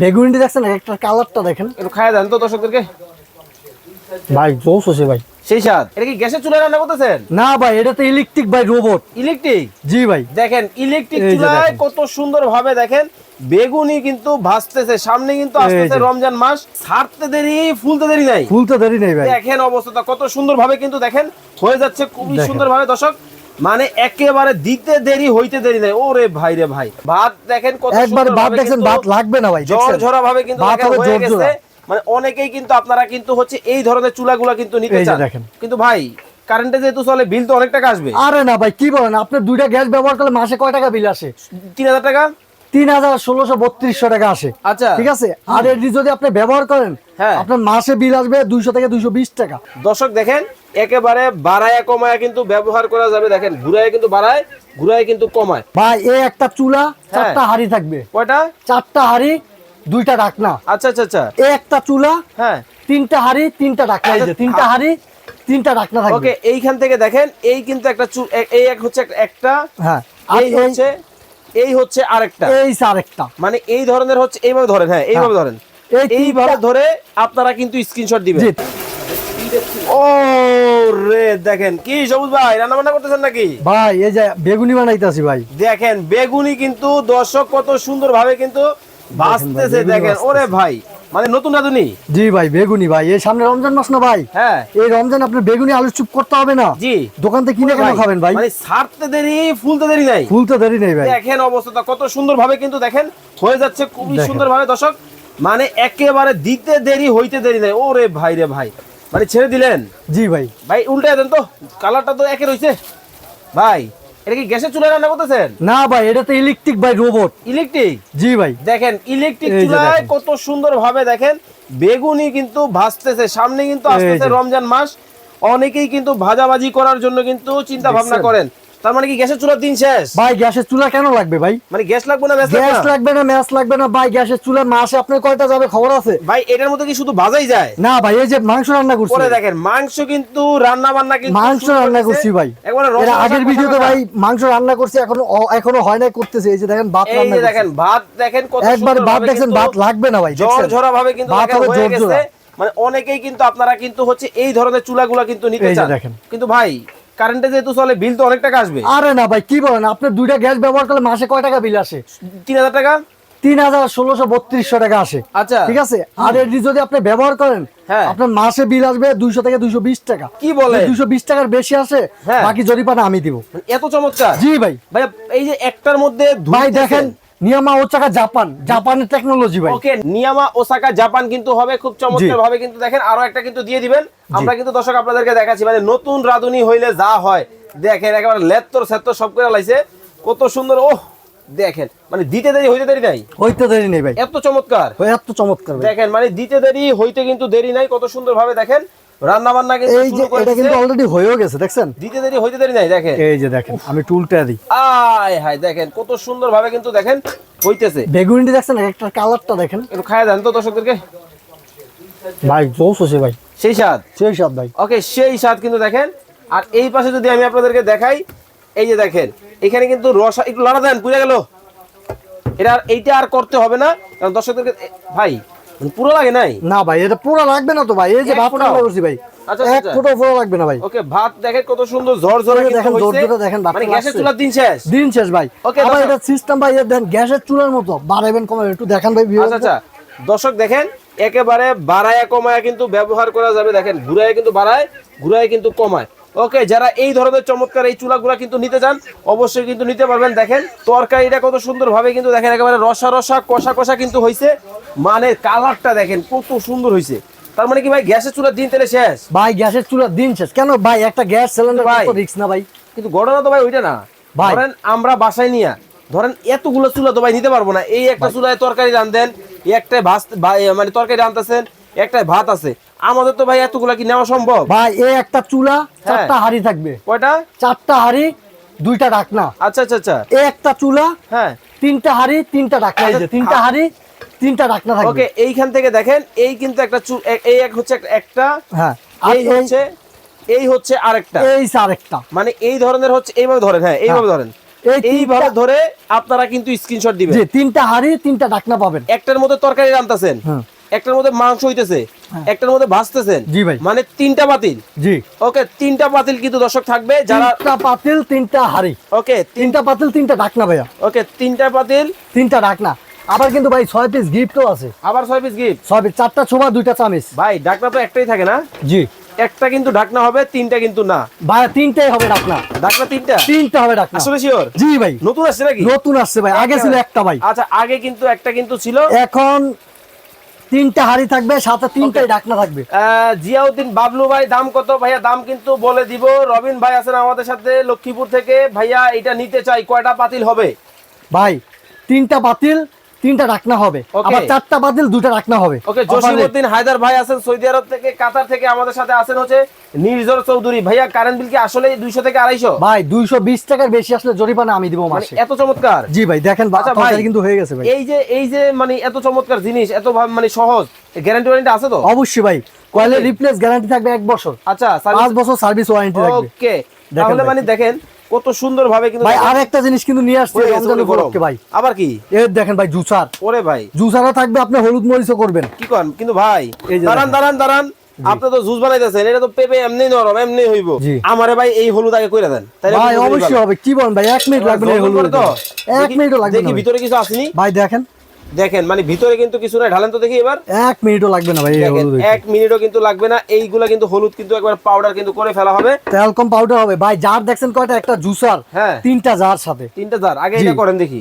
বেগুনিটি দেখছেন? একটা কালারটা দেখেন। একটু খাইয়া দেন তো দর্শকদেরকে। ভাই জোস হচ্ছে ভাই। সেই এটা কি গ্যাসের চুলায় রান্না করতেছেন? না ভাই এটা তো ইলেকট্রিক ভাই রোবট ইলেকট্রিক জি ভাই। দেখেন ইলেকট্রিক চুলায় কত সুন্দর ভাবে দেখেন বেগুনি কিন্তু ভাজতেছে সামনে কিন্তু আসতেছে রমজান মাস। ছাড়তে দেরি ফুলতে দেরি নাই। ফুলতে দেরি নেই ভাই। দেখেন অবস্থাটা কত সুন্দর ভাবে কিন্তু দেখেন হয়ে যাচ্ছে খুবই সুন্দর ভাবে দর্শক। মানে একেবারে দিতে দেরি হইতে দেরি নাই। ওরে ভাই রে ভাই ভাত দেখেন কত একবার ভাত দেখেন ভাত লাগবে না ভাই ঝরঝরা? ভাবে কিন্তু ভাত হয়ে গেছে। মানে অনেকেই কিন্তু আপনারা কিন্তু হচ্ছে এই ধরনের চুলাগুলা কিন্তু নিতে চান। দেখেন। কিন্তু ভাই কারেন্টে যেহেতু চলে বিল তো অনেক টাকা আসবে। আরে না ভাই কি বলেন? আপনি দুইটা গ্যাস ব্যবহার করলে মাসে কয় টাকা বিল আসে? তিন হাজার টাকা? তিন হাজার ষোলোশো বত্রিশশো টাকা আসে। আচ্ছা। ঠিক আছে? আর এটি যদি আপনি ব্যবহার করেন হ্যাঁ। আপনার মাসে বিল আসবে দুইশো থেকে দুইশো বিশ টাকা। দর্শক দেখেন একেবারে বাড়ায় কমায় কিন্তু ব্যবহার করা যাবে। দেখেন ঘুরায় কিন্তু বাড়ায় ঘুরায় কিন্তু কমায়। ভাই এই একটা চুলা হ্যাঁ। চারটা হাড়ি থাকবে। কয়টা? চারটা হাড়ি দুইটা ডাকনা আচ্ছা আচ্ছা আচ্ছা। এই একটা চুলা হ্যাঁ। তিনটা হাড়ি তিনটা ডাকনা আচ্ছা, তিনটা হাড়ি তিনটা ডাকনা থাকবে। ওকে এইখান থেকে দেখেন এই কিন্তু একটা এ- এই এক হচ্ছে একটা- হ্যাঁ। এই হচ্ছে এই হচ্ছে আরেকটা। এই আরেকটা। মানে এই ধরনের হচ্ছে এইভাবে ধরেন হ্যাঁ এইভাবে ধরেন। এইভাবে ধরে আপনারা কিন্তু স্ক্রিনশট দিবেন। ও রে দেখেন কি সবুজ ভাই রান্না বান্না করতেছেন নাকি? ভাই এই যে বেগুনি বানাইতেছি ভাই। দেখেন বেগুনি কিন্তু দর্শক কত সুন্দর ভাবে কিন্তু ভাজতেছে দেখেন। ওরে ভাই মানে নতুন রাঁধুনি? জি ভাই বেগুনি ভাই। এই সামনে রমজান মাস না ভাই? হ্যাঁ। এই রমজান আপনার বেগুনি আলু চুপ করতে হবে না? জি। দোকান থেকে কিনে কেন খাবেন ভাই? মানে ছাড়তে দেরি ফুলতে দেরি নাই। ফুল তো দেরি নেই ভাই। দেখেন অবস্থাটা কত সুন্দর ভাবে কিন্তু দেখেন হয়ে যাচ্ছে খুবই দেখেন। সুন্দর ভাবে দর্শক। মানে একেবারে দিতে দেরি হইতে দেরি নাই। ওরে ভাই রে ভাই। মানে ছেড়ে দিলেন? জি ভাই। ভাই উল্টে দেন তো। কালারটা তো একে রইছে। ভাই এটা কি গ্যাসের চুলায় রান্না করতেছেন? না ভাই এটা তো ইলেকট্রিক ভাই রোবট ইলেকট্রিক জি ভাই। দেখেন ইলেকট্রিক চুলায় কত সুন্দর ভাবে দেখেন বেগুনি কিন্তু ভাজতেছে সামনে কিন্তু আসতেছে রমজান মাস। অনেকেই কিন্তু ভাজাভাজি করার জন্য কিন্তু চিন্তা ভাবনা করেন। তার মানে কি গ্যাসের চুলার দিন শেষ? ভাই গ্যাসের চুলা কেন লাগবে ভাই? মানে গ্যাস লাগবে না গ্যাস লাগবে না ম্যাচ লাগবে না ভাই গ্যাসের চুলা মাসে আপনার কয়টা যাবে খবর আছে? ভাই এটার মধ্যে কি শুধু ভাজাই যায়? না ভাই এই যে মাংস রান্না করছি। পরে দেখেন মাংস কিন্তু রান্না বান্না কিন্তু মাংস রান্না করছি ভাই। একবারে আগের ভিডিওতে ভাই মাংস রান্না করছি এখনও এখনও হয় নাই করতেছে। এই যে দেখেন ভাত এই যে দেখেন ভাত দেখেন কত একবার ভাত কিন্তু ভাত লাগবে না ভাই ঝড় ঝরা ভাবে কিন্তু ভাত হয়ে গেছে। মানে অনেকেই কিন্তু আপনারা কিন্তু হচ্ছে এই ধরনের চুলাগুলা কিন্তু নিতে চান। দেখেন। কিন্তু ভাই কারেন্টে যেহেতু চলে বিল তো অনেক টাকা আসবে। আরে না ভাই কি বলেন? আপনার দুইটা গ্যাস ব্যবহার করলে মাসে কয় টাকা বিল আসে? তিন হাজার টাকা? তিন হাজার ষোলোশো বত্রিশশো টাকা আসে। আচ্ছা। ঠিক আছে? আর এটি যদি আপনি ব্যবহার করেন হ্যাঁ। আপনার মাসে বিল আসবে দুইশো থেকে দুইশো বিশ টাকা। কি বলে? দুইশো বিশ টাকার বেশি আসে হ্যাঁ। বাকি জরিপানা আমি দিব। এত চমৎকার। জি ভাই। ভাই এই যে একটার মধ্যে ভাই দেখেন নিয়ামা ওচাকা জাপান জাপানের টেকনোলজি ভাই ওকে নিয়ামা ওসাকা জাপান কিন্তু হবে খুব চমৎকার ভাবে কিন্তু দেখেন আরও একটা কিন্তু দিয়ে দিবেন। আমরা কিন্তু দর্শক আপনাদেরকে দেখাচ্ছি মানে নতুন রাধুনি হইলে যা হয়। দেখেন একেবারে লেত্তর সেত্তর সব করে লাইছে। কত সুন্দর ওহ দেখেন মানে দিতে দেরি হইতে দেরি নাই। হইতে দেরি নেই ভাই। এত চমৎকার। ওই এত চমৎকার দেখেন মানে দিতে দেরি হইতে কিন্তু দেরি নাই কত সুন্দর ভাবে দেখেন। রান্না বান্না কিন্তু এই যে এটা কিন্তু অলরেডি হয়েও গেছে দেখছেন? দিতে দেরি হইতে দেরি নাই দেখেন। এই যে দেখেন আমি টুলটা দিই। আয় হায় দেখেন কত সুন্দর ভাবে কিন্তু দেখেন হইতেছে। বেগুনিটি দেখছেন একটা কালারটা দেখেন। একটু দেন তো দর্শকদেরকে। ভাই জোস হচ্ছে ভাই। সেই স্বাদ? সেই সব ভাই। ওকে সেই স্বাদ কিন্তু দেখেন। আর এই পাশে যদি আমি আপনাদেরকে দেখাই এই যে দেখেন এখানে কিন্তু রসা একটু লড়া দেন পুড়ে গেল। এটা আর এইটা আর করতে হবে না। কারণ দর্শকদেরকে ভাই পুরো লাগে নাই? না ভাই এটা পুরো লাগবে না তো ভাই এই যে করছি ভাই এক। পুরো লাগবে না ভাই। ওকে ভাত দেখেন কত সুন্দর ঝড় ঝড়ে এই যে দেখেন, ঝরঝরে দেখেন, ভাতটা মানে গ্যাসের চুলার দিন শেষ। দিন শেষ ভাই। আবার এটা সিস্টেম ভাই এটা গ্যাসের চুলার মতো। বাড়াবেন কমাবেন একটু দেখান ভাই আচ্ছা আচ্ছা। দর্শক দেখেন একেবারে বাড়ায় কমায় কিন্তু ব্যবহার করা যাবে দেখেন। ঘুরায় কিন্তু বাড়ায় ঘুরায় কিন্তু কমায়। ওকে যারা এই ধরনের চমৎকার এই চুলাগুলা কিন্তু নিতে চান অবশ্যই কিন্তু নিতে পারবেন। দেখেন তরকারিটা কত সুন্দর ভাবে কিন্তু দেখেন একেবারে রসা রসা কষা কষা কিন্তু হয়েছে মানে কালারটা দেখেন কত সুন্দর হয়েছে তার মানে কি ভাই গ্যাসের চুলার দিন তেলে শেষ? ভাই গ্যাসের চুলার দিন শেষ। কেন ভাই একটা গ্যাস সিলিন্ডার ভাই। রিস্ক না ভাই? কিন্তু ঘটনা তো ভাই ওইটা না। ভাই। ধরেন আমরা বাসায় নিয়ে ধরেন এতগুলো চুলা তো ভাই নিতে পারব না। এই একটা চুলায় তরকারি রান্ধেন এই একটাই ভাত মানে তরকারি রান্ধতেছেন একটাই ভাত আছে। আমাদের তো ভাই এতগুলা কি নেওয়া সম্ভব? ভাই এই একটা চুলা হ্যাঁ। চারটা হাড়ি থাকবে। কয়টা? চারটা হাড়ি দুইটা ডাকনা আচ্ছা আচ্ছা আচ্ছা। এই একটা চুলা হ্যাঁ। তিনটা হাড়ি তিনটা ডাকনা এই যে তিনটা হাড়ি তিনটা ডাকনা থাকবে। ওকে এইখান থেকে দেখেন এই কিন্তু একটা এই এক হচ্ছে একটা- হ্যাঁ এই হচ্ছে এই হচ্ছে আরেকটা। এই আরেকটা। মানে এই ধরনের হচ্ছে এইভাবে ধরেন হ্যাঁ এইভাবে ধরেন। এইভাবে ধরে আপনারা কিন্তু স্ক্রিনশট দিবেন। জি তিনটা হাড়ি তিনটা ডাকনা পাবেন। একটার মধ্যে তরকারি রান্তাছেন হ্যাঁ। একটার মধ্যে মাংস হইতেছে একটার মধ্যে ভাজতেছেন জি ভাই। মানে তিনটা বাতিল। জি। ওকে তিনটা বাতিল কিন্তু দর্শক থাকবে যারা তিনটা পাতিল তিনটা হাড়ি। ওকে তিনটা পাতিল তিনটা ডাকনা ভাইয়া। ওকে তিনটা বাতিল। তিনটা ডাকনা আবার কিন্তু ভাই ছয় পিস গিফটও আছে। আবার ছয় পিস গিফট ছয় পিস চারটা ছোবা দুইটা চামিচ। ভাই ডাকনা তো একটাই থাকে না? জি। একটা কিন্তু ঢাকনা হবে তিনটা কিন্তু না। ভাই তিনটাই হবে ডাকনা। ঢাকনা তিনটা? তিনটা হবে ডাকনা। আসলে শিওর জি ভাই। নতুন আসছে নাকি? নতুন আসছে ভাই আগে ছিল একটা ভাই। আচ্ছা আগে কিন্তু একটা কিন্তু ছিল। এখন তিনটা হাড়ি থাকবে সাথে তিনটাই ডাকনা থাকবে। জিয়াউদ্দিন বাবলু ভাই দাম কত? ভাইয়া দাম কিন্তু বলে দিব। রবিন ভাই আছেন আমাদের সাথে লক্ষ্মীপুর থেকে। ভাইয়া এটা নিতে চাই কয়টা পাতিল হবে? ভাই তিনটা বাতিল তিনটা ডাকনা হবে। আবার চারটা বাতিল দুটা ডাকনা হবে। ওকে। জসিমউদ্দিন হায়দার ভাই আছেন সৌদি আরব থেকে কাতার থেকে আমাদের সাথে আছেন হচ্ছে নির্জর চৌধুরী। ভাইয়া কারেন্ট বিল কি আসলে দুইশো থেকে আড়াইশো? ভাই দুইশো বিশ টাকার বেশি আসলে জরিমানা আমি দিব মানে মাসে এত চমৎকার। জি ভাই দেখেন ভাই, কিন্তু হয়ে গেছে ভাই। এই যে এই যে মানে এত চমৎকার জিনিস এত মানে সহজ গ্যারান্টি ওয়ারেন্টি আছে তো? অবশ্যই ভাই কয়েলের রিপ্লেস গ্যারান্টি থাকবে এক বছর। আচ্ছা পাঁচ বছর সার্ভিস ওয়ারেন্টি থাকবে। ওকে তাহলে মানে দেখেন কত সুন্দর ভাবে কিন্তু ভাই আর একটা জিনিস কিন্তু নিয়ে আসছে রমজান উপলক্ষে ভাই। আবার কি? এর দেখেন ভাই জুসার। ওরে ভাই। জুসারও থাকবে আপনি হলুদ মরিচও করবেন। কি করেন কিন্তু ভাই দাঁড়ান দাঁড়ান দাঁড়ান। আপনি তো জুস বানাইতেছেন এটা তো পেপে এমনি নরম এমনি হইব। আমারে ভাই এই হলুদ আগে কইরা দেন। ভাই অবশ্যই হবে। কি বলেন ভাই এক মিনিট লাগবে হলুদ তো? এক মিনিট মিনিটও লাগবে দেখি ভিতরে কিছু আসেনি? ভাই দেখেন। দেখেন মানে ভিতরে কিন্তু কিছু নাই। ঢালেন তো দেখি এবার। এক মিনিটও লাগবে না ভাই এক মিনিটও কিন্তু লাগবে না। এইগুলা কিন্তু হলুদ কিন্তু একবার পাউডার কিন্তু করে ফেলা হবে। তেলকম পাউডার হবে। ভাই জার দেখছেন কয়টা? একটা জুসার হ্যাঁ। তিনটা জার সাথে। তিনটা জার আগে এটা করেন দেখি।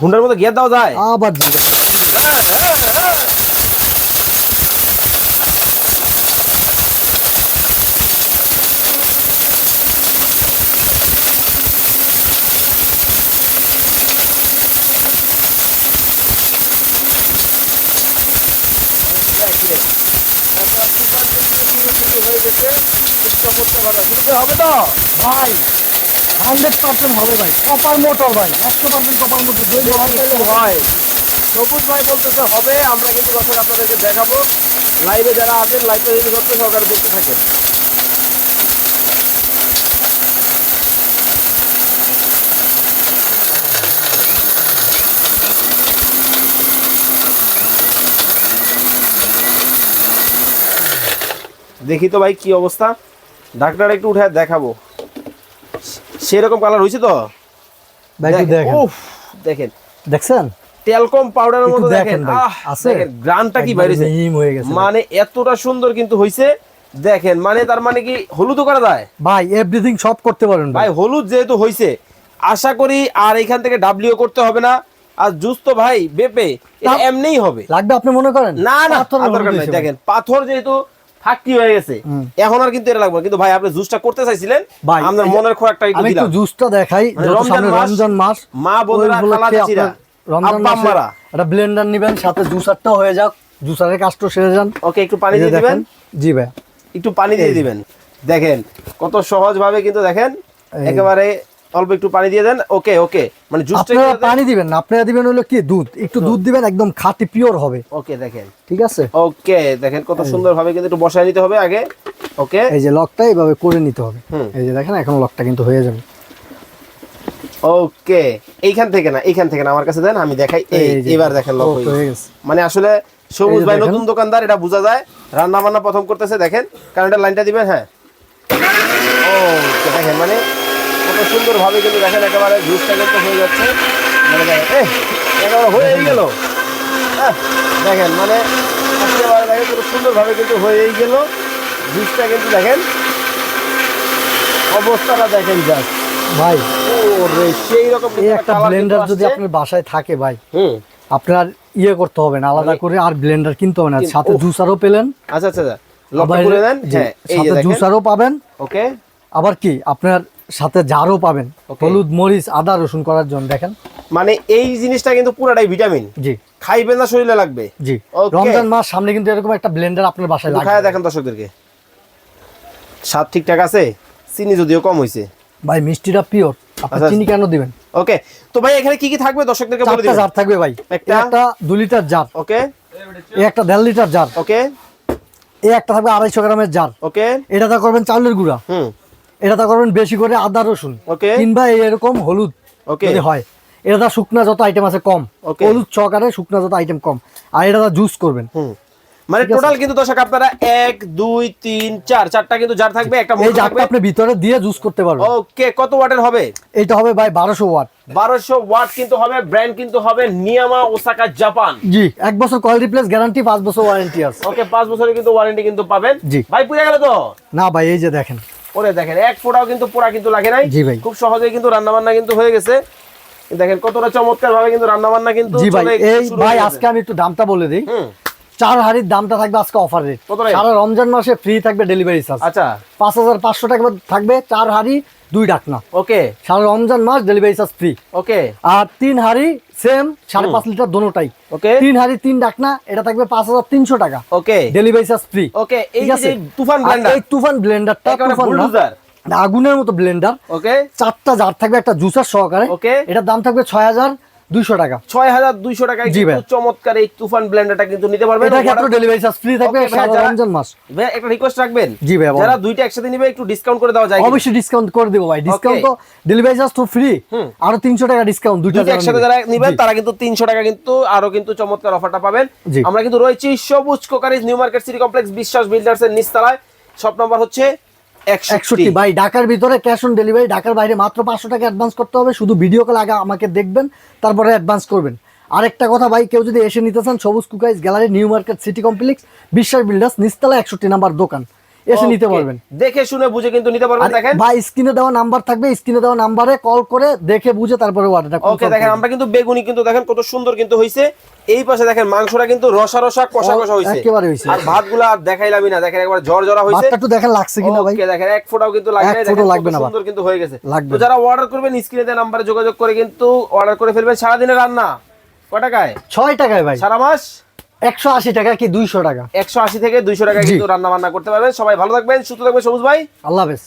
ঘুন্ডার মধ্যে গিয়ে দাও যায়। আবার হবে তো? ভাই হান্ড্রেড পার্সেন্ট হবে ভাই। কপার মোটর ভাই একশো পার্সেন্ট কপার মোটর। জৈব হয় সবুজ ভাই বলতেছে হবে আমরা কিন্তু দর্শক আপনাদেরকে দেখাবো। লাইভে যারা আছেন লাইভে যদি সত্য সহকারে দেখতে থাকেন। দেখি তো ভাই কি অবস্থা। ডাক্তার একটু উঠে দেখাবো। সেরকম কালার হয়েছে তো? দেখেন। দেখছেন? টেলকম পাউডারের মতো দেখেন। আছে? গ্রানটা কি বাইরেছে হয়ে মানে এতটা সুন্দর কিন্তু হইছে দেখেন মানে তার মানে কি হলুদও করা যায়? ভাই এভরিথিং সব করতে পারেন ভাই। হলুদ যেহেতু হইছে আশা করি আর এখান থেকে ডাব্লিউ করতে হবে না। আর জুস তো ভাই বেপে এমনিই হবে। লাগবে আপনি মনে করেন? না না দরকার নাই। দেখেন পাথর যেহেতু ফাঁকি হয়ে গেছে। এখন আর কিন্তু এটা লাগবে কিন্তু ভাই আপনি জুসটা করতে চাইছিলেন ভাই, আপনার মনের খোরাকটা একটু আমি একটু জুসটা দেখাই মানে রমজান রমজান মাস মা বোনেরা, খালা চাচিরা, রমজান মাসে। একটা ব্লেন্ডার নেবেন সাথে জুসারটাও হয়ে যাক। জুসারের কাজটা সেরে যান। ওকে একটু পানি দিয়ে দিবেন? জি ভাই। একটু পানি দিয়ে দিবেন। দেখেন কত সহজ ভাবে কিন্তু দেখেন একেবারে অল্প একটু পানি দিয়ে দেন ওকে ওকে মানে জুসটা আপনারা পানি দিবেন না আপনারা দিবেন হলো কি দুধ একটু দুধ। দিবেন একদম খাঁটি পিওর হবে। ওকে দেখেন। ঠিক আছে? ওকে দেখেন কত সুন্দর ভাবে কিন্তু একটু বসায় নিতে হবে আগে। ওকে এই যে লকটা এইভাবে করে নিতে হবে। এই যে দেখেন এখন লকটা কিন্তু হয়ে যাবে। ওকে এইখান থেকে না এইখান থেকে না আমার কাছে দেন আমি দেখাই। এই এবার দেখেন লক হয়ে গেছে। মানে আসলে সবুজ ভাই নতুন দোকানদার এটা বোঝা যায়। রান্না বান্না প্রথম করতেছে দেখেন। কারেন্টের লাইনটা দিবেন হ্যাঁ। ওকে দেখেন মানে কত সুন্দর ভাবে কিন্তু দেখেন একেবারে জুসটা কিন্তু হয়ে যাচ্ছে। মানে দেখেন, একেবারে হয়েই গেল। হ্যাঁ, দেখেন মানে একেবারে দেখেন কত সুন্দর ভাবে কিন্তু হয়েই গেল। জুসটা কিন্তু দেখেন অবস্থাটা দেখেন জাস্ট ভাই ওরে সেই রকম একটা ব্লেন্ডার যদি আপনার বাসায় থাকে ভাই হুম। আপনার ইয়ে করতে হবে না আলাদা করে আর ব্লেন্ডার কিনতে হবে না। সাথে। জুসারও পেলেন। আচ্ছা আচ্ছা আচ্ছা। দেন। হ্যাঁ সাথে জুসারও পাবেন। ওকে। আবার কি আপনার সাথে জারও পাবেন। হলুদ মরিচ আদা রসুন করার জন্য দেখেন। মানে এই জিনিসটা কিন্তু পুরাটাই ভিটামিন। জি। খাইবেন না শরীরে লাগবে। জি। রমজান মাস সামনে কিন্তু এরকম একটা ব্লেন্ডার আপনার বাসায় লাগবে। খায়া দেখেন দর্শকদেরকে। স্বাদ ঠিকঠাক আছে? চিনি যদিও কম হয়েছে ভাই মিষ্টিটা পিওর আপনি আচ্ছা, চিনি কেন দিবেন? ওকে তো ভাই এখানে কি কি থাকবে? দর্শকদেরকে বলে দিবেন। জার থাকবে ভাই। একটা? এই একটা দু লিটার জার ওকে এই একটা দেড় লিটার জার ওকে এই একটা থাকবে আড়াইশো গ্রামের জার ওকে এটাতে করবেন চাউলের গুঁড়া। হুম। এটাতে করবেন বেশি করে আদা রসুন। কিংবা এরকম হলুদ যদি হয়। এটা শুকনা যত আইটেম আছে কম। হলুদ চকারে শুকনা যত আইটেম কম। আর এটা জুস করবেন। মানে টোটাল কিন্তু দর্শক আপনারা এক দুই তিন চার চারটা কিন্তু জার থাকবে একটা এই জারটা আপনি ভিতরে দিয়ে জুস করতে পারবেন। ওকে কত ওয়াটের হবে? এটা হবে ভাই ওয়াট। ওয়াট কিন্তু হবে ব্র্যান্ড কিন্তু হবে নিয়ামা ওসাকা জাপান। জি এক বছর কয়েল রিপ্লেস গ্যারান্টি বছর ওয়ারেন্টি আছে। ওকে বছরের কিন্তু ওয়ারেন্টি কিন্তু পাবেন। জি। ভাই পুড়ে গেল তো? না ভাই এই যে দেখেন। ওরে দেখেন এক ফোটাও কিন্তু পোড়া কিন্তু লাগে নাই। জি ভাই। খুব সহজেই কিন্তু রান্না বান্না কিন্তু হয়ে গেছে। দেখেন কতটা চমৎকার ভাবে কিন্তু রান্না বান্না কিন্তু জি ভাই এই ভাই আজকে আমি একটু দামটা বলে দিই। চার হাড়ির দামটা থাকবে আজকে অফার রেট সারা রমজান মাসে ফ্রি থাকবে ডেলিভারি চার্জ আচ্ছা। পাঁচ হাজার পাঁচশো টাকা থাকবে চার হাড়ি দুই ডাকনা। ওকে। সারা রমজান মাস ডেলিভারি চার্জ ফ্রি ওকে। আর তিন হাড়ি সেম সাড়ে পাঁচ লিটার দোনোটাই। ওকে। তিন হাড়ি তিন ডাকনা এটা থাকবে পাঁচ হাজার তিনশো টাকা। Okay. Delivery charge free okay এই আছে? তুফান ব্লেন্ডার এই তুফান ব্লেন্ডারটা তুফান আগুনের মতো ব্লেন্ডার ওকে। চারটা জার থাকবে একটা জুসার সহকারে। ওকে। এটার দাম থাকবে ছয় হাজার দুইশো টাকা। ছয় হাজার দুইশো টাকায় কিন্তু চমৎকার এই তুফান ব্লেন্ডারটা কিন্তু নিতে পারবেন। এটা ক্ষেত্রে ডেলিভারি চার্জ ফ্রি থাকবে? রমজান মাস? ভাই, একটা রিকোয়েস্ট রাখবেন। জি ভাই, যারা দুইটা একসাথে নিবে একটু ডিসকাউন্ট করে দেওয়া যায় অবশ্যই ডিসকাউন্ট করে দেবো ভাই। ডিসকাউন্ট তো ডেলিভারি চার্জ তো ফ্রি। আরও তিনশো টাকা ডিসকাউন্ট দুইটা দুইটা একসাথে যারা নিবেন তারা কিন্তু তিনশো টাকা কিন্তু আরও কিন্তু চমৎকার অফারটা পাবেন। আমরা কিন্তু রয়েছি Sabuj crockeries new market city complex Biswas builders এর নিচতলায়। শপ নাম্বার হচ্ছে একষট্টি। ভাই, ঢাকার ভিতরে ক্যাশ অন ডেলিভারি ঢাকার বাইরে মাত্র পাঁচশো টাকা অ্যাডভান্স করতে হবে। শুধু ভিডিও কল আগে আমাকে দেখবেন, তারপরে অ্যাডভান্স করবেন। আরেকটা কথা ভাই, কেউ যদি এসে নিতে চান, Sabuj কুকাইজ gallery, new market city complex Biswas builders নিচতলা একষট্টি নাম্বার দোকান। এসে নিতে পারবেন। দেখে শুনে বুঝে কিন্তু নিতে পারবেন আর দেখেন। ভাই স্ক্রিনে দেওয়া নাম্বার থাকবে স্ক্রিনে দেওয়া নাম্বারে কল করে দেখে বুঝে তারপরে অর্ডারটা ওকে দেখেন আমরা কিন্তু বেগুনি কিন্তু দেখেন কত সুন্দর কিন্তু হইছে। এই পাশে দেখেন মাংসটা কিন্তু রসা রসা কষা কষা হইছে। একেবারে হইছে। আর ভাতগুলো আর দেখাইলামই না দেখেন একবার ঝর ঝরা হইছে। ভাতটা একটু দেখেন লাগছে কিনা ভাই? ওকে দেখেন এক ফোঁটাও কিন্তু এক না, দেখেন লাগবে না। সুন্দর কিন্তু হয়ে গেছে। তো যারা অর্ডার করবেন স্ক্রিনে দেওয়া নাম্বারে যোগাযোগ করে কিন্তু অর্ডার করে ফেলবেন। সারাদিনের রান্না কয় টাকায়? ছয় টাকায় ভাই। সারা মাস? একশো আশি টাকা কি দুইশো টাকা? একশো আশি থেকে দুইশো টাকা কিন্তু রান্না বান্না করতে পারবেন। সবাই ভালো থাকবেন সুস্থ থাকবেন সবুজ ভাই। আল্লাহ হাফেজ।